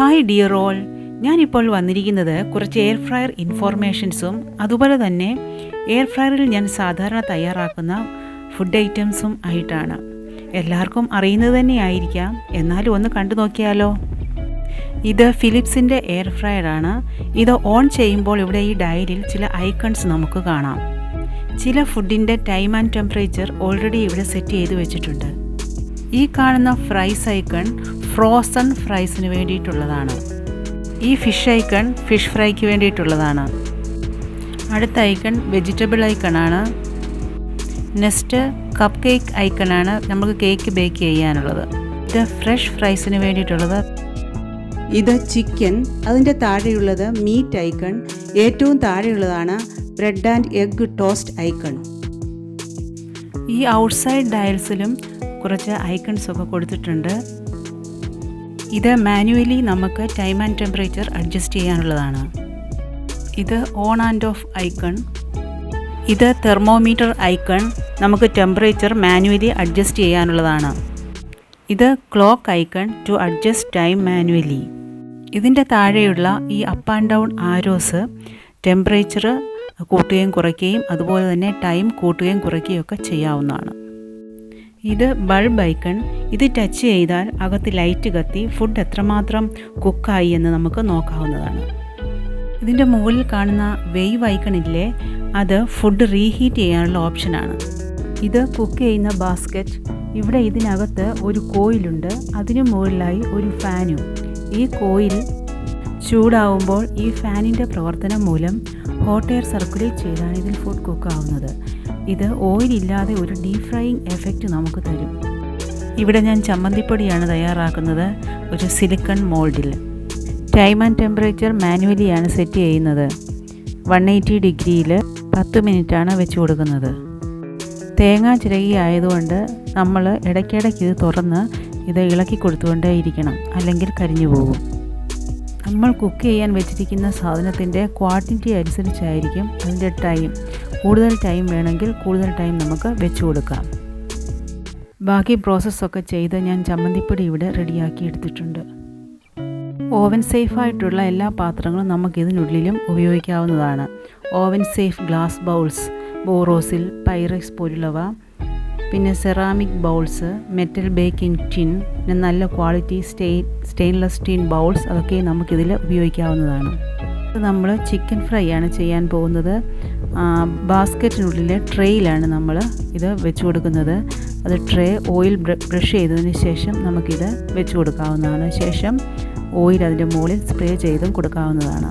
Hi dear all ഞാനിപ്പോൾ വന്നിരിക്കുന്നത് കുറച്ച് എയർ ഫ്രയർ ഇൻഫോർമേഷൻസും അതുപോലെ തന്നെ എയർ ഫ്രയറിൽ ഞാൻ സാധാരണ തയ്യാറാക്കുന്ന ഫുഡ് ഐറ്റംസും ആയിട്ടാണ്. എല്ലാവർക്കും അറിയുന്നത് തന്നെ ആയിരിക്കാം. എന്നാലും ഒന്ന് കണ്ടു നോക്കിയാലോ. ഇത് ഫിലിപ്സിന്റെ എയർ ഫ്രയർ ആണ്. ഇത് ഓൺ ചെയ്യുമ്പോൾ ഇവിടെ ഈ ഡയലിൽ ചില ഐക്കൺസ് നമുക്ക് കാണാം. ചില ഫുഡിന്റെ ടൈം ആൻഡ് ടെമ്പറേച്ചർ ഓൾറെഡി ഇവിടെ സെറ്റ് ചെയ്ത് വെച്ചിട്ടുണ്ട്. ഈ കാണുന്ന ഫ്രൈസ് ഐക്കൺ ഫ്രോസൺ ഫ്രൈസിന് വേണ്ടിയിട്ടുള്ളതാണ്. ഈ ഫിഷ് ഐക്കൺ ഫിഷ് ഫ്രൈക്ക് വേണ്ടിയിട്ടുള്ളതാണ്. അടുത്ത ഐക്കൺ വെജിറ്റബിൾ ഐക്കണാണ് നെക്സ്റ്റ് കപ്പ് കേക്ക് ഐക്കണാണ് നമുക്ക് കേക്ക് ബേക്ക് ചെയ്യാനുള്ളത്. ഇത് ഫ്രഷ് ഫ്രൈസിന് വേണ്ടിയിട്ടുള്ളത്. ഇത് ചിക്കൻ അതിന്റെ താഴെയുള്ളത് മീറ്റ് ഐക്കൺ ഏറ്റവും താഴെയുള്ളതാണ് bread and egg toast icon ഈ ഔട്ട്സൈഡ് ഡയൽസിലും കുറച്ച് ഐക്കൺസ് ഒക്കെ കൊടുത്തിട്ടുണ്ട്. ഇത് മാനുവലി നമുക്ക് ടൈം ആൻഡ് ടെമ്പറേച്ചർ അഡ്ജസ്റ്റ് ചെയ്യാനുള്ളതാണ്. ഇത് ഓൺ ആൻഡ് ഓഫ് ഐക്കൺ ഇത് തെർമോമീറ്റർ ഐക്കൺ നമുക്ക് ടെമ്പറേച്ചർ മാനുവലി അഡ്ജസ്റ്റ് ചെയ്യാനുള്ളതാണ്. ഇത് clock icon to adjust time manually. ഇതിന്റെ താഴെയുള്ള ഈ up and down arrows temperature കൂട്ടുകയും കുറയ്ക്കുകയും അതുപോലെ തന്നെ ടൈം കൂട്ടുകയും കുറയ്ക്കുകയും ഒക്കെ ചെയ്യാവുന്നതാണ്. ഇത് ബൾബ് ഐക്കൺ. ഇത് ടച്ച് ചെയ്താൽ അകത്ത് ലൈറ്റ് കത്തി ഫുഡ് എത്രമാത്രം കുക്കായി എന്ന് നമുക്ക് നോക്കാവുന്നതാണ്. ഇതിന്റെ മുകളിൽ കാണുന്ന വേവ് ഐക്കൺ ഇല്ലേ അത് ഫുഡ് റീഹീറ്റ് ചെയ്യാനുള്ള ഓപ്ഷനാണ് ഇത് കുക്ക് ചെയ്യുന്ന ബാസ്ക്കറ്റ് ഇവിടെ ഇതിനകത്ത് ഒരു കോയിലുണ്ട് അതിനു മുകളിലായി ഒരു ഫാനും ഈ കോയിൽ ചൂടാവുമ്പോൾ ഈ ഫാനിന്റെ പ്രവർത്തനം മൂലം ഹോട്ട് എയർ സർക്കുലേറ്റ് ചെയ്താണ് ഇതിൽ ഫുഡ് കുക്കാവുന്നത് ഇത് ഓയിലില്ലാതെ ഒരു ഡീപ് ഫ്രൈയിങ് എഫക്റ്റ് നമുക്ക് തരും. ഇവിടെ ഞാൻ ചമ്മന്തിപ്പൊടിയാണ് തയ്യാറാക്കുന്നത് ഒരു സിലിക്കൺ മോൾഡിൽ ടൈം ആൻഡ് ടെമ്പറേച്ചർ മാനുവലിയാണ് സെറ്റ് ചെയ്യുന്നത്. വൺ എയ്റ്റി ഡിഗ്രിയിൽ പത്ത് മിനിറ്റാണ് വെച്ച് കൊടുക്കുന്നത്. തേങ്ങ ചിരകി ആയതുകൊണ്ട് നമ്മൾ ഇടയ്ക്കിടയ്ക്ക് ഇത് തുറന്ന് ഇത് ഇളക്കി കൊടുത്തുകൊണ്ടേ ഇരിക്കണം. അല്ലെങ്കിൽ കരിഞ്ഞു പോകും. നമ്മൾ കുക്ക് ചെയ്യാൻ വെച്ചിരിക്കുന്ന സാധനത്തിന്റെ ക്വാണ്ടിറ്റി അനുസരിച്ചായിരിക്കും അതിന്റെ ടൈം കൂടുതൽ ടൈം വേണമെങ്കിൽ കൂടുതൽ ടൈം നമുക്ക് വെച്ച് കൊടുക്കാം. ബാക്കി പ്രോസസ്സൊക്കെ ചെയ്ത് ഞാൻ ചമ്മന്തിപ്പൊടി ഇവിടെ റെഡിയാക്കി എടുത്തിട്ടുണ്ട്. ഓവൻ സേഫായിട്ടുള്ള എല്ലാ പാത്രങ്ങളും നമുക്ക് ഇതിനുള്ളിലും ഉപയോഗിക്കാവുന്നതാണ്. Oven safe glass bowls Borosil Pyrex പോലുള്ളവ പിന്നെ ceramic bowls metal baking tin പിന്നെ നല്ല quality stain stainless steel bowls അതൊക്കെ നമുക്കിതിൽ ഉപയോഗിക്കാവുന്നതാണ്. നമ്മൾ ചിക്കൻ ഫ്രൈ ആണ് ചെയ്യാൻ പോകുന്നത്. ബാസ്ക്കറ്റിനുള്ളിലെ ട്രേയിലാണ് നമ്മൾ ഇത് വെച്ച് കൊടുക്കുന്നത്. അത് ട്രേ ഓയിൽ ബ്രഷ് ചെയ്തതിന് ശേഷം നമുക്കിത് വെച്ച് കൊടുക്കാവുന്നതാണ്. ശേഷം ഓയിൽ അതിന്റെ മുകളിൽ സ്പ്രേ ചെയ്തും കൊടുക്കാവുന്നതാണ്.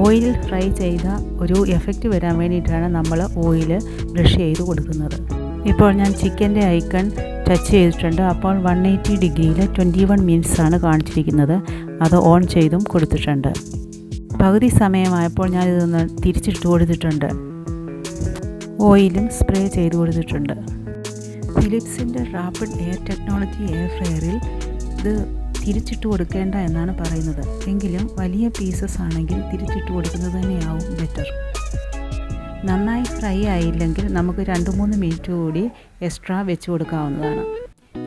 ഓയിൽ ഫ്രൈ ചെയ്ത ഒരു എഫക്റ്റ് വരാൻ വേണ്ടിയിട്ടാണ് നമ്മൾ ഓയിൽ ബ്രഷ് ചെയ്ത് കൊടുക്കുന്നത്. ഇപ്പോൾ ഞാൻ ചിക്കന്റെ ഐക്കൺ ടച്ച് ചെയ്തിട്ടുണ്ട്. അപ്പോൾ വൺ എയ്റ്റി ഡിഗ്രിയിൽ ട്വന്റി വൺ മിനിറ്റ്സാണ് കാണിച്ചിരിക്കുന്നത്. അത് ഓൺ ചെയ്തും കൊടുത്തിട്ടുണ്ട്. പകുതി സമയമായപ്പോൾ ഞാനിതൊന്ന് തിരിച്ചിട്ട് കൊടുത്തിട്ടുണ്ട്. ഓയിലും സ്പ്രേ ചെയ്ത് കൊടുത്തിട്ടുണ്ട്. ഫിലിപ്സിന്റെ റാപ്പിഡ് എയർ ടെക്നോളജി എയർ ഫ്രയറിൽ ഇത് തിരിച്ചിട്ട് കൊടുക്കേണ്ട എന്നാണ് പറയുന്നത്. എങ്കിലും വലിയ പീസസ് ആണെങ്കിൽ തിരിച്ചിട്ട് കൊടുക്കുന്നത് തന്നെയാവും ബെറ്റർ. നന്നായി ഫ്രൈ ആയില്ലെങ്കിൽ നമുക്ക് രണ്ട് മൂന്ന് മിനിറ്റ് കൂടി എക്സ്ട്രാ വെച്ച് കൊടുക്കാവുന്നതാണ്.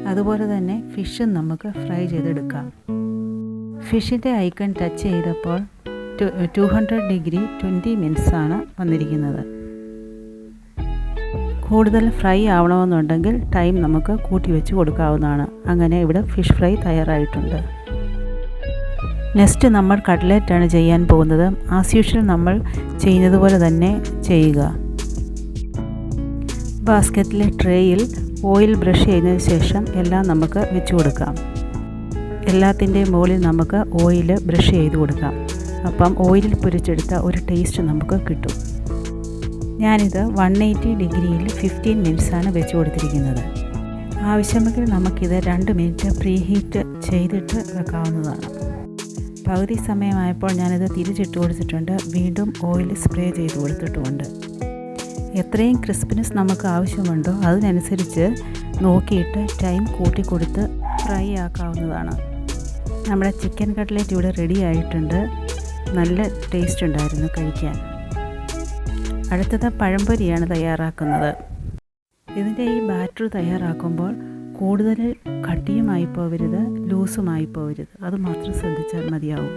അതുപോലെ തന്നെ ഫിഷും നമുക്ക് ഫ്രൈ ചെയ്തെടുക്കാം. ഫിഷിന്റെ ഐക്കൺ ടച്ച് ചെയ്തപ്പോൾ ടു ഹൺഡ്രഡ് ഡിഗ്രി ട്വന്റി മിനിറ്റ്സാണ് വന്നിരിക്കുന്നത്. കൂടുതൽ ഫ്രൈ ആവണമെന്നുണ്ടെങ്കിൽ ടൈം നമുക്ക് കൂട്ടി വെച്ച് കൊടുക്കാവുന്നതാണ്. അങ്ങനെ ഇവിടെ ഫിഷ് ഫ്രൈ തയ്യാറായിട്ടുണ്ട്. നെക്സ്റ്റ് നമ്മൾ കട്ട്ലറ്റാണ് ചെയ്യാൻ പോകുന്നത്. ആസ് യൂഷ്വൽ നമ്മൾ ചെയ്യുന്നത് പോലെ തന്നെ ചെയ്യുക. ബാസ്ക്കറ്റിലെ ട്രേയിൽ ഓയിൽ ബ്രഷ് ചെയ്യുന്നതിന് ശേഷം എല്ലാം നമുക്ക് വെച്ച് കൊടുക്കാം. എല്ലാത്തിന്റെയും മുകളിൽ നമുക്ക് ഓയിൽ ബ്രഷ് ചെയ്ത് കൊടുക്കാം. അപ്പം ഓയിലിൽ പൊരിച്ചെടുത്ത ഒരു ടേസ്റ്റ് നമുക്ക് കിട്ടും. ഞാനിത് വൺ എയ്റ്റി ഡിഗ്രിയിൽ ഫിഫ്റ്റീൻ മിനിറ്റ്സാണ് വെച്ച് കൊടുത്തിരിക്കുന്നത്. ആവശ്യമെങ്കിൽ നമുക്കിത് രണ്ട് മിനിറ്റ് പ്രീ ഹീറ്റ് ചെയ്തിട്ട് വെക്കാവുന്നതാണ്. പകുതി സമയമായപ്പോൾ ഞാനിത് തിരിച്ചിട്ട് കൊടുത്തിട്ടുണ്ട്. വീണ്ടും ഓയിൽ സ്പ്രേ ചെയ്ത് കൊടുത്തിട്ടുമുണ്ട്. എത്രയും ക്രിസ്പിനെസ് നമുക്ക് ആവശ്യമുണ്ടോ അതിനനുസരിച്ച് നോക്കിയിട്ട് ടൈം കൂട്ടി കൊടുത്ത് ഫ്രൈ ആക്കാവുന്നതാണ്. നമ്മുടെ ചിക്കൻ കട്ട്ലേറ്റ് ഇവിടെ റെഡി ആയിട്ടുണ്ട്. നല്ല ടേസ്റ്റ് ഉണ്ടായിരുന്നു കഴിക്കാൻ. അടുത്തത് പഴംപൊരിയാണ് തയ്യാറാക്കുന്നത്. ഇതിന്റെ ഈ ബാറ്റർ തയ്യാറാക്കുമ്പോൾ കൂടുതൽ കട്ടിയുമായി പോവരുത് ലൂസുമായി പോവരുത്. അത് മാത്രം ശ്രദ്ധിച്ചാൽ മതിയാവും.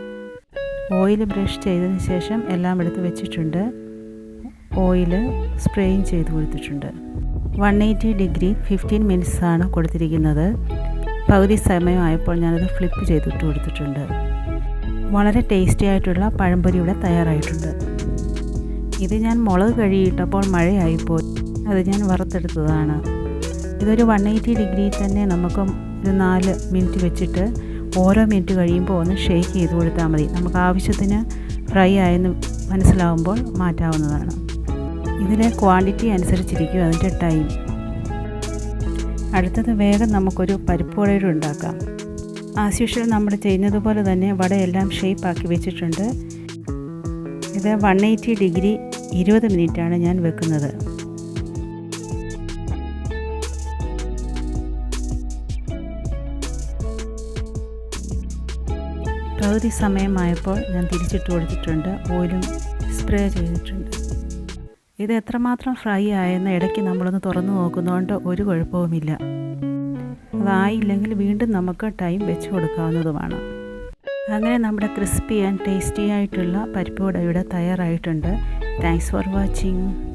ഓയിൽ ബ്രഷ് ചെയ്തതിന് ശേഷം എല്ലാം എടുത്ത് വെച്ചിട്ടുണ്ട്. ഓയിൽ സ്പ്രേയും ചെയ്ത് കൊടുത്തിട്ടുണ്ട്. വൺ എയ്റ്റി ഡിഗ്രി ഫിഫ്റ്റീൻ മിനിറ്റ്സാണ് കൊടുത്തിരിക്കുന്നത്. പകുതി സമയമായപ്പോൾ ഞാനത് ഫ്ലിപ്പ് ചെയ്തിട്ട് കൊടുത്തിട്ടുണ്ട്. വളരെ ടേസ്റ്റി ആയിട്ടുള്ള പഴംപൊരി ഇവിടെ തയ്യാറായിട്ടുണ്ട്. ഇത് ഞാൻ മുളക് കഴുകിയിട്ടപ്പോൾ മഴയായിപ്പോയി. അത് ഞാൻ വറുത്തെടുത്തതാണ്. ഇതൊരു വൺ എയ്റ്റി ഡിഗ്രി തന്നെ നമുക്ക് ഒരു നാല് മിനിറ്റ് വെച്ചിട്ട് ഓരോ മിനിറ്റ് കഴിയുമ്പോൾ ഒന്ന് ഷേക്ക് ചെയ്ത് കൊടുത്താൽ മതി. നമുക്ക് ആവശ്യത്തിന് ഫ്രൈ ആയെന്ന് മനസ്സിലാവുമ്പോൾ മാറ്റാവുന്നതാണ്. ഇതിലെ ക്വാണ്ടിറ്റി അനുസരിച്ചിരിക്കും അതിന്റെ ടൈം അടുത്തത് വേഗം നമുക്കൊരു പരിപ്പ് വടയുടെ ഉണ്ടാക്കാം. ആസ് യൂഷ്വൽ നമ്മൾ ചെയ്യുന്നത് പോലെ തന്നെ വടയെല്ലാം ഷേപ്പാക്കി വെച്ചിട്ടുണ്ട്. ഇത് വൺ എയ്റ്റി ഡിഗ്രി ഇരുപത് മിനിറ്റാണ് ഞാൻ വെക്കുന്നത്. പകുതി സമയമായപ്പോൾ ഞാൻ തിരിച്ചിട്ട് കൊടുത്തിട്ടുണ്ട്. ഓയിലും സ്പ്രേ ചെയ്തിട്ടുണ്ട്. ഇത് എത്രമാത്രം ഫ്രൈ ആയെന്ന് ഇടയ്ക്ക് നമ്മളൊന്ന് തുറന്നു നോക്കുന്നതുകൊണ്ട് ഒരു കുഴപ്പവുമില്ല. അതായില്ലെങ്കിൽ വീണ്ടും നമുക്ക് ടൈം വെച്ച് കൊടുക്കാവുന്നതുമാണ്. അങ്ങനെ നമ്മുടെ ക്രിസ്പി ആൻഡ് ടേസ്റ്റി ആയിട്ടുള്ള പരിപ്പ് വട ഇവിടെ തയ്യാറായിട്ടുണ്ട്. Thanks for watching